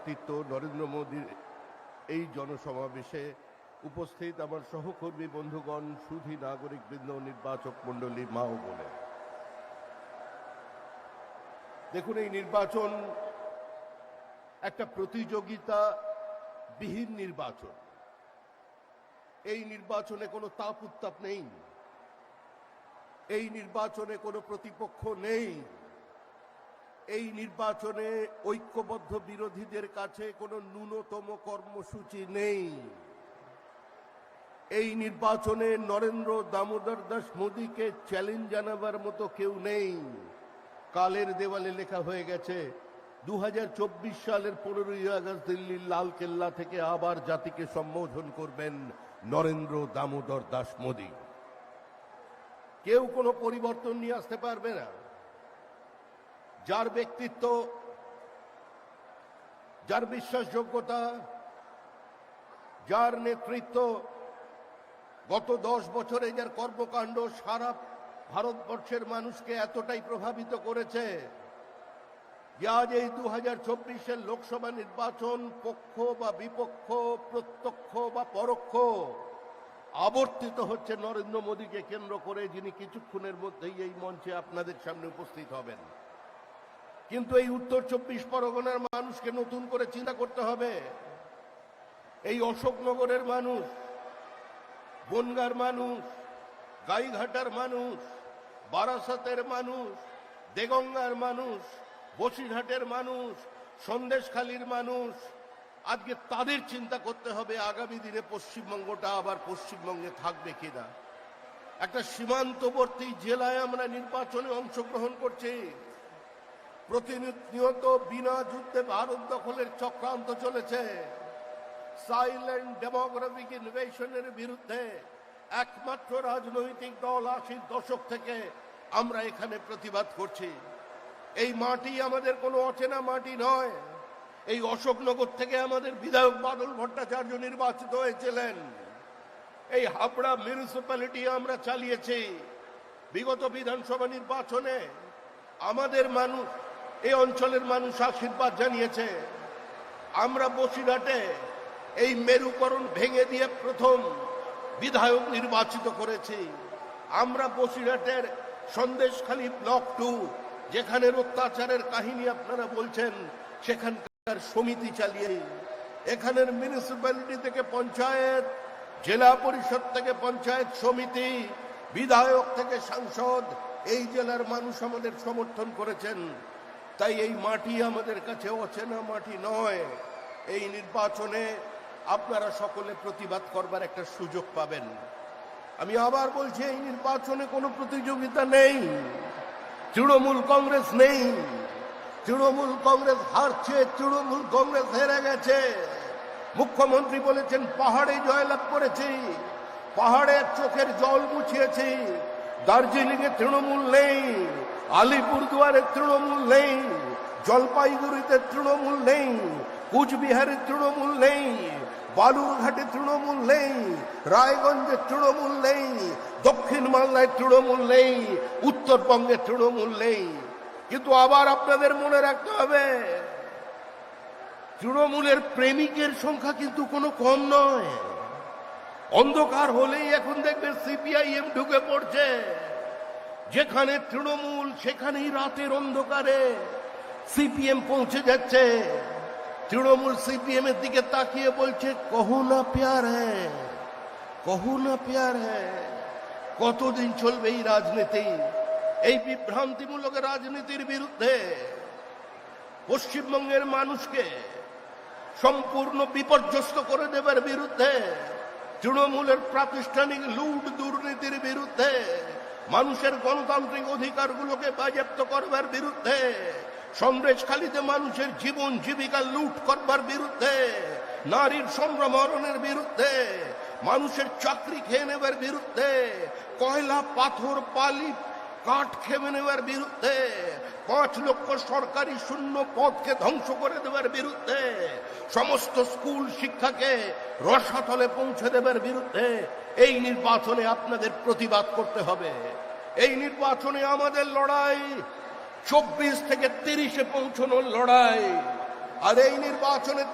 ব্যক্তিত্ব নরেন্দ্র মোদীর এই জনসমাবেশে উপস্থিত আমার সহকর্মী বন্ধুগণ, সুধী নাগরিকবৃন্দ, নির্বাচক মণ্ডলী মাও বলে দেখুন, এই নির্বাচন একটা প্রতিযোগিতা বিহীন নির্বাচন। এই নির্বাচনে কোনো তাপ উত্তাপ নেই। এই নির্বাচনে কোনো প্রতিপক্ষ নেই। এই নির্বাচনে ঐক্যবদ্ধ বিরোধীদের কাছে কোনো ন্যূনতম কর্মসূচি নেই। এই নির্বাচনে নরেন্দ্র দামোদর দাস মোদীকে চ্যালেঞ্জ জানাবার মতো কেউ নেই। কালের দেওয়ালে লেখা হয়ে গেছে দু হাজার চব্বিশ সালের পনেরোই আগস্ট দিল্লির লাল কেল্লা থেকে আবার জাতিকে সম্বোধন করবেন নরেন্দ্র দামোদর দাস মোদী। কেউ কোনো পরিবর্তন নিয়ে আসতে পারবে না। যার ব্যক্তিত্ব, যার বিশ্বাসযোগ্যতা, যার নেতৃত্ব গত দশ বছরে যার কর্মকাণ্ড সারা ভারতবর্ষের মানুষকে এতটাই প্রভাবিত করেছে যে আজ এই দু হাজার চব্বিশের লোকসভা নির্বাচন পক্ষ বা বিপক্ষ, প্রত্যক্ষ বা পরোক্ষ আবর্তিত হচ্ছে নরেন্দ্র মোদীকে কেন্দ্র করে যিনি কিছুক্ষণের মধ্যেই এই মঞ্চে আপনাদের সামনে উপস্থিত হবেন। কিন্তু এই উত্তর চব্বিশ পরগনার মানুষকে নতুন করে চিন্তা করতে হবে। এই অশোকনগরের মানুষ, বনগার মানুষ, গাইঘাটার মানুষ, বারাসাতের মানুষ, দেগঙ্গার মানুষ, বসিরহাটের মানুষ, সন্দেশখালীর মানুষ, আজকে তাদের চিন্তা করতে হবে আগামী দিনে পশ্চিমবঙ্গটা আবার পশ্চিমবঙ্গে থাকবে কিনা। একটা সীমান্তবর্তী জেলায় আমরা নির্বাচনে অংশগ্রহণ করছি। প্রতিনিয়ত বিনা যুদ্ধে ভারত দখলের চক্রান্ত চলেছে। সাইলেন্ট ডেমোগ্রাফিক ইনভেশনের বিরুদ্ধে একমাত্র রাজনৈতিক দল আশির দশক থেকে আমরা এখানে প্রতিবাদ করছি। এই মাটি আমাদের কোনো অচেনা মাটি নয়। এই অশোকনগর থেকে আমাদের বিধায়ক বাদল ভট্টাচার্য নির্বাচিত হয়েছিলেন। এই হাবড়া মিউনিসিপ্যালিটি আমরা চালিয়েছি। বিগত বিধানসভা নির্বাচনে আমাদের মানুষ এই অঞ্চলের মানুষ আশীর্বাদ জানিয়েছে। আমরা বসিরহাটে এই মেরুকরণ ভেঙে দিয়ে প্রথম বিধায়ক নির্বাচিত করেছি। আমরা বসিরহাটের সন্দেশখালী ব্লক টু যেখানে অত্যাচারের কাহিনী আপনারা বলছেন, সেখানকার সমিতি চালিয়ে। এখানের মিউনিসিপ্যালিটি থেকে পঞ্চায়েত, জেলা পরিষদ থেকে পঞ্চায়েত সমিতি, বিধায়ক থেকে সাংসদ, এই জেলার মানুষ আমাদের সমর্থন করেছেন। তাই এই মাটি আমাদের কাছে অচেনা মাটি নয়। এই নির্বাচনে আপনারা সকলে প্রতিবাদ করবার একটা সুযোগ পাবেন। আমি আবার বলছি, এই নির্বাচনে কোনো প্রতিযোগিতা নেই। তৃণমূল কংগ্রেস নেই। তৃণমূল কংগ্রেস হারছে, তৃণমূল কংগ্রেস হেরে গেছে। মুখ্যমন্ত্রী বলেছেন, পাহাড়ে জয়লাভ করেছি, পাহাড়ে চোখের জল মুছিয়েছি। দার্জিলিং এ তৃণমূল নেই, আলিপুরদুয়ারে তৃণমূল নেই। জলপাইগুড়িতে তৃণমূল নেই, কুচবিহারে তৃণমূল নেই, বালুরঘাটে তৃণমূল নেই, রায়গঞ্জে তৃণমূল নেই, দক্ষিণ বাংলায় তৃণমূল নেই, উত্তরবঙ্গে তৃণমূল নেই। কিন্তু আবার আপনাদের মনে রাখতে হবে, তৃণমূলের প্রেমিকের সংখ্যা কিন্তু কোনো কম নয়। অন্ধকার হলেই এখন দেখবে সিপিআইএম ঢুকে পড়ছে, যেখানে তৃণমূল, সেখানেই রাতের অন্ধকারে। সিপিএম পৌঁছে যাচ্ছে। তৃণমূল সিপিএম এর দিকে তাকিয়ে বলছে, কহু না প্যার, কহু না প্যার, কতদিন চলবে এই রাজনীতি? এই বিভ্রান্তিমূলক রাজনীতির বিরুদ্ধে পশ্চিমবঙ্গের মানুষকে সম্পূর্ণ বিপর্যস্ত করে দেবার বিরুদ্ধে, তৃণমূলের প্রাতিষ্ঠানিক লুট দুর্নীতির বিরুদ্ধে, মানুষের গণতান্ত্রিক অধিকারগুলোকে বাজেপ্ত করবার বিরুদ্ধে সন্দেশখালীতে মানুষের জীবন জীবিকা লুট করবার বিরুদ্ধে, নারীর সম্ভ্রমরণের বিরুদ্ধে, মানুষের চাকরি খেয়ে নেবার বিরুদ্ধে, কয়লা, পাথর পালি কাঠ খেয়ে নেওয়ার বিরুদ্ধে, পাঁচ লক্ষ সরকারি শূন্য পদকে ধ্বংস করে দেওয়ার বিরুদ্ধে, সমস্ত স্কুল শিক্ষাকে রসাতলে পৌঁছে দেবার বিরুদ্ধে এই নির্বাচনে আপনাদের প্রতিবাদ করতে হবে। এই নির্বাচনে আমাদের লড়াই চব্বিশ থেকে তিরিশে পৌঁছানোর লড়াই। আর এই নির্বাচনের